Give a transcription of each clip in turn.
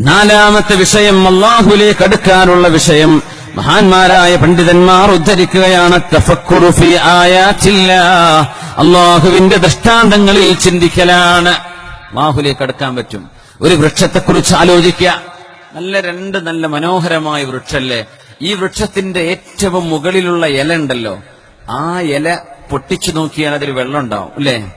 നാലാമത്തെ വിഷയം അള്ളാഹുലേക്ക് അടുക്കാനുള്ള വിഷയം. മഹാന്മാരായ പണ്ഡിതന്മാർ ഉദ്ധരിക്കുകയാണ്. അള്ളാഹുവിന്റെ ദൃഷ്ടാന്തങ്ങളിൽ ചിന്തിക്കലാണ്. അള്ളാഹുലേക്ക് അടുക്കാൻ പറ്റും. ഒരു വൃക്ഷത്തെക്കുറിച്ച് ആലോചിക്കുക. നല്ല രണ്ട് നല്ല മനോഹരമായ വൃക്ഷല്ലേ? ഈ വൃക്ഷത്തിന്റെ ഏറ്റവും മുകളിലുള്ള ഇല ഉണ്ടല്ലോ. ആ ഇല പൊട്ടിച്ചു നോക്കിയാൽ അതിൽ വെള്ളം ഉണ്ടാവും അല്ലേ?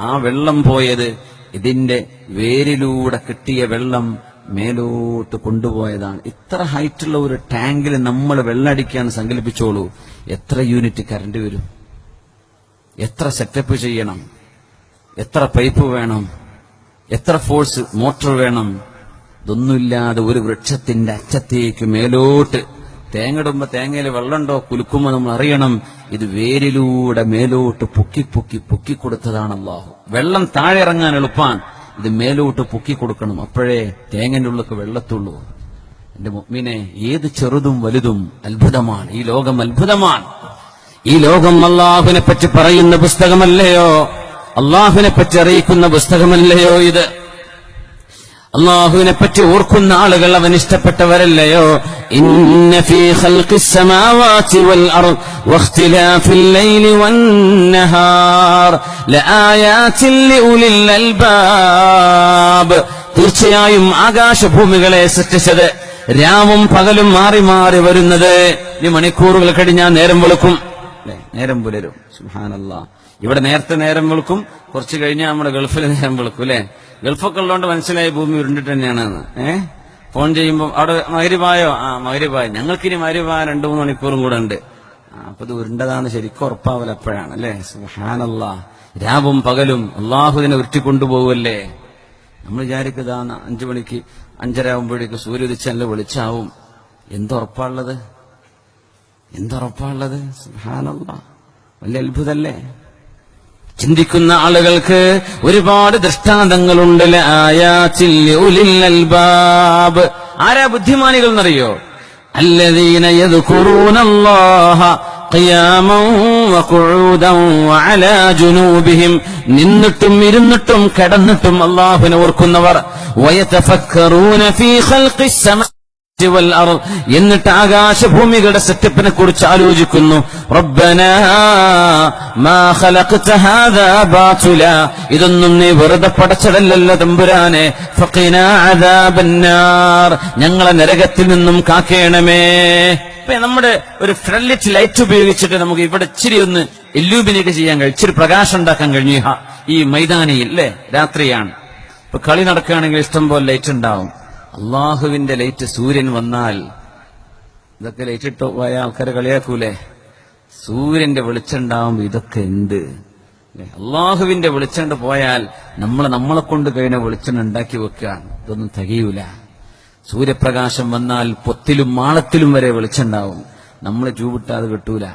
ആ വെള്ളം പോയത് ഇതിന്റെ വേരിലൂടെ കിട്ടിയ വെള്ളം മേലോട്ട് കൊണ്ടുപോയതാണ്. ഇത്ര ഹൈറ്റുള്ള ഒരു ടാങ്കിൽ നമ്മൾ വെള്ളടിക്കാൻ സങ്കല്പിച്ചോളൂ. എത്ര യൂണിറ്റ് കറണ്ട് വരും? എത്ര സെറ്റപ്പ് ചെയ്യണം? എത്ര പൈപ്പ് വേണം? എത്ര ഫോഴ്സ് മോട്ടോർ വേണം? ഇതൊന്നുമില്ലാതെ ഒരു വൃക്ഷത്തിന്റെ അറ്റത്തേക്ക് മേലോട്ട് തേങ്ങടുമ്പോ തേങ്ങയിൽ വെള്ളമുണ്ടോ? കുലുക്കുമ്പോ നമ്മൾ അറിയണം. ഇത് വേരിലൂടെ മേലോട്ട് പൊക്കി പൊക്കി പൊക്കി കൊടുത്തതാണ് അള്ളാഹു വെള്ളം താഴെ ഇറങ്ങാൻ എളുപ്പാൻ ഇത് മേലോട്ട് പൊക്കി കൊടുക്കണം. അപ്പോഴേ തേങ്ങന്റെ ഉള്ളിലേക്ക് വെള്ളത്തുള്ളൂ. എന്റെ മുമ്മിനെ ഏത് ചെറുതും വലുതും അത്ഭുതമാണ്. ഈ ലോകം അത്ഭുതമാണ്. ഈ ലോകം അള്ളാഹുവിനെ പറ്റി പറയുന്ന പുസ്തകമല്ലയോ? അള്ളാഹുവിനെ പറ്റി അറിയിക്കുന്ന പുസ്തകമല്ലയോ ഇത്? അള്ളാഹുവിനെ പറ്റി ഓർക്കുന്ന ആളുകൾ അവൻ ഇഷ്ടപ്പെട്ടവരല്ലയോ? തീർച്ചയായും ആകാശഭൂമികളെ സൃഷ്ടിച്ചത് രാവും പകലും മാറി മാറി വരുന്നത്. ഈ മണിക്കൂറുകൾ കഴിഞ്ഞാൽ നേരം വെളുക്കും. നേരം പുലരും. ഇവിടെ നേരത്തെ നേരം വെളുക്കും. കുറച്ച് കഴിഞ്ഞാൽ നമ്മുടെ ഗൾഫിൽ നേരം വെളുക്കും അല്ലെ ഗൾഫൊക്കെ ഉള്ളതുകൊണ്ട് മനസ്സിലായി ഭൂമി ഉരുണ്ടിട്ട് തന്നെയാണെന്ന് ഏഹ് ഫോൺ ചെയ്യുമ്പോൾ അവിടെ മകരിവായോ ആ മകരിവായ ഞങ്ങൾക്കിനി മകരിവായ രണ്ടു മൂന്ന് മണിക്കൂറും കൂടെ ഉണ്ട്. അപ്പൊ ഇത് ഉരുണ്ടതാണ് ശരിക്കും ഉറപ്പാവല എപ്പോഴാണ് അല്ലെ? സുഹാനല്ല രാവും പകലും അള്ളാഹുദിനെ ഉരുട്ടിക്കൊണ്ടുപോകുമല്ലേ നമ്മൾ വിചാരിക്കുന്നതാണ് അഞ്ചു മണിക്ക് അഞ്ചര ആകുമ്പോഴേക്ക് സൂര്യ ഉദിച്ചല്ല വെളിച്ചാവും. എന്തുറപ്പാണുള്ളത് എന്തുറപ്പാണുള്ളത് സുഹാനല്ല വലിയ അത്ഭുതല്ലേ? ചിന്തിക്കുന്ന ആളുകൾക്ക് ഒരുപാട് ദൃഷ്ടാന്തങ്ങളുണ്ട് ലആയാത്തിൽ ഉലിൽ അൽബാബ് ആരാ ബുദ്ധിമാനികൾ എന്നറിയോ الذين يذكرون الله قياما وقعودا وعلى جنوبهم നിന്നിട്ടും ഇരുന്നിട്ടും കിടന്നിട്ടും അള്ളാഹുവിനെ ഓർക്കുന്നവർ ويتفكرون في خلق السماء വൽ അർദ്. എന്നിട്ട് ആകാശഭൂമികളുടെ സെറ്റപ്പിനെ കുറിച്ച് ആലോചിക്കുന്നു. ഇതൊന്നും നീ വെറുതെ പടച്ചതല്ലല്ലോ തമ്പുരാനെ. ഞങ്ങളെ നരകത്തിൽ നിന്നും കാക്കേണമേ. ഇപ്പൊ നമ്മുടെ ഒരു ഫ്രണ്ട്ലിറ്റ് ലൈറ്റ് ഉപയോഗിച്ചിട്ട് നമുക്ക് ഇവിടെ ഇച്ചിരി ഒന്ന് എല്ലൂബിനൊക്കെ ചെയ്യാൻ കഴിയും. ഇച്ചിരി പ്രകാശം ഉണ്ടാക്കാൻ കഴിഞ്ഞു ഈ മൈതാനിയില്ലേ രാത്രിയാണ്. ഇപ്പൊ കളി നടക്കുകയാണെങ്കിൽ ഇഷ്ടം പോലെ ലൈറ്റ് ഉണ്ടാവും. അള്ളാഹുവിന്റെ ലൈറ്റ് സൂര്യൻ വന്നാൽ ഇതൊക്കെ ലൈറ്റ് ഇട്ട് പോയ ആൾക്കാരെ കളിയാക്കൂലേ? സൂര്യന്റെ വെളിച്ചുണ്ടാവുമ്പോ ഇതൊക്കെ എന്ത്? അള്ളാഹുവിന്റെ വെളിച്ചണ്ട് പോയാൽ നമ്മൾ നമ്മളെ കൊണ്ട് കഴിഞ്ഞ വെളിച്ചെണ്ണ ഉണ്ടാക്കി വെക്കുക. ഇതൊന്നും തികയൂല. സൂര്യപ്രകാശം വന്നാൽ പൊത്തിലും മാളത്തിലും വരെ വെളിച്ചുണ്ടാവും നമ്മൾ ചൂവിട്ടാതെ കിട്ടൂല.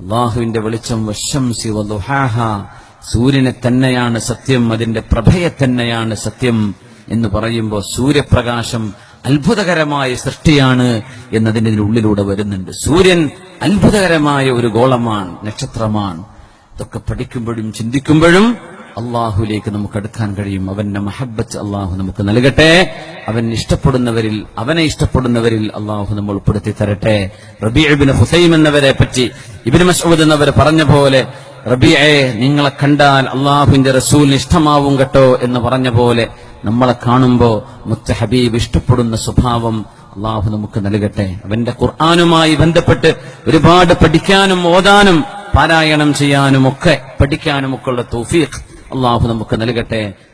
അള്ളാഹുവിന്റെ വെളിച്ചം വശംസി വദുഹാഹ സൂര്യനെ തന്നെയാണ് സത്യം അതിന്റെ പ്രഭയെ തന്നെയാണ് സത്യം. എന്ന് പറയുമ്പോൾ സൂര്യപ്രകാശം അത്ഭുതകരമായ സൃഷ്ടിയാണ് എന്നതിന്റെ ഉള്ളിലൂടെ വരുന്നുണ്ട്. സൂര്യൻ അത്ഭുതകരമായ ഒരു ഗോളമാണ് നക്ഷത്രമാണ്. ഇതൊക്കെ പഠിക്കുമ്പോഴും ചിന്തിക്കുമ്പോഴും അള്ളാഹുലേക്ക് നമുക്ക് അടുക്കാൻ കഴിയും. അവന്റെ മഹബത്ത് അള്ളാഹു നമുക്ക് നൽകട്ടെ. അവൻ ഇഷ്ടപ്പെടുന്നവരിൽ അവനെ ഇഷ്ടപ്പെടുന്നവരിൽ അള്ളാഹു നമ്മൾ ഉൾപ്പെടുത്തി തരട്ടെ. റബീഅബിന് ഹുസൈം എന്നവരെ പറ്റി ഇബിന് മസൂദ് എന്നവർ പറഞ്ഞ പോലെ റബിയെ നിങ്ങളെ കണ്ടാൽ അള്ളാഹുവിന്റെ റസൂലിന് ഇഷ്ടമാവും കേട്ടോ എന്ന് പറഞ്ഞ പോലെ നമ്മളെ കാണുമ്പോ മുത്ത ഹബീബ് ഇഷ്ടപ്പെടുന്ന സ്വഭാവം അള്ളാഹു നമുക്ക് നൽകട്ടെ. അവന്റെ ഖുർആാനുമായി ബന്ധപ്പെട്ട് ഒരുപാട് പഠിക്കാനും ഓതാനും പാരായണം ചെയ്യാനും ഒക്കെ പഠിക്കാനും ഒക്കെ ഉള്ള തൗഫീഖ് അള്ളാഹു നമുക്ക് നൽകട്ടെ.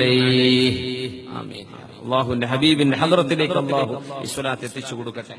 അലൈഹി ആമീൻ അള്ളാഹുവിന്റെ ഹബീബിന്റെ ഹദ്റത്തിലേക്ക് അള്ളാഹു ഇസ്വലാത്ത് എത്തിച്ചു കൊടുക്കട്ടെ.